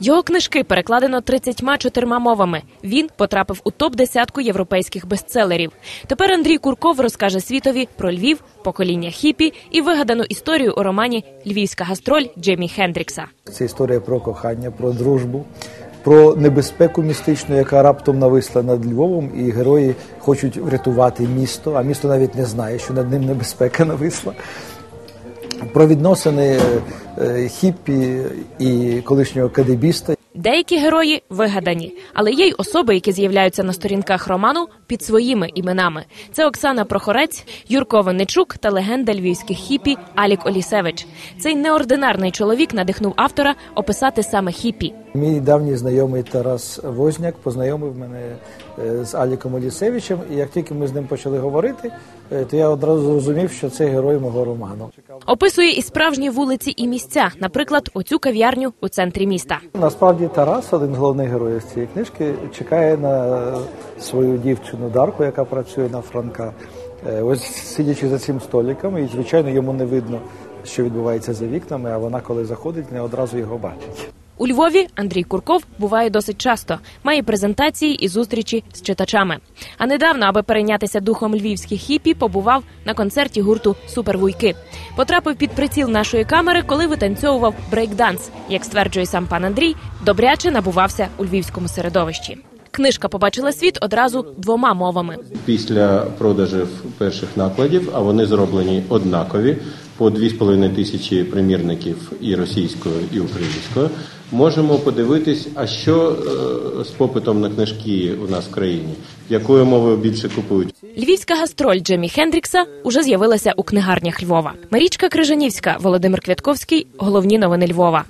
Його книжки перекладено 34 мовами. Він потрапив у топ десятку європейських бестселерів. Тепер Андрій Курков розкаже світові про Львів, покоління хіпі і вигадану історію у романі Львівська гастроль Джемі Хендрікса. Це історія про кохання, про дружбу, про небезпеку містичну, яка раптом нависла над Львовом, і герої хочуть врятувати місто, а місто навіть не знає, що над ним небезпека нависла. Про відносини е, хіппі і колишнього кадебіста. Деякі герої вигадані, але є й особи, які з'являються на сторінках роману під своїми іменами. Це Оксана Прохорець, Юрко Винничук та легенда львівських хіпі Алік Олісевич. Цей неординарний чоловік надихнув автора описати саме хіпі. Мій давній знайомий Тарас Возняк познайомив мене е, з Аліком Олісевичем, і як тільки ми з ним почали говорити, е, то я одразу зрозумів, що це герой мого роману. Описує і справжні вулиці і місця, наприклад, оцю кав'ярню у центрі міста. Насправді Тарас, один з головних героїв цієї книжки, чекає на свою дівчину Дарку, яка працює на Франка. Е, Ось сидячи за цим столиком, і звичайно йому не видно, що відбувається за вікнами, а вона, коли заходить, не одразу його бачить. У Львові Андрій Курков буває досить часто, має презентації і зустрічі з читачами. А недавно, аби перейнятися духом львівських хіпі, побував на концерті гурту Супервуйки. Потрапив під приціл нашої камери, коли витанцьовував брейкданс. Як стверджує сам пан Андрій, добряче набувався у львівському середовищі. Книжка побачила світ одразу двома мовами. Після продажів перших накладів, а вони зроблені однакові по 2,5 тисячі примірників і російською, і українською. Можемо подивитись, а що е, з попитом на книжки у нас в країні, якою мовою більше купують. Львівська гастроль Джемі Хендрікса уже з'явилася у книгарнях Львова. Марічка Крижанівська, Володимир Квятковський. Головні новини Львова.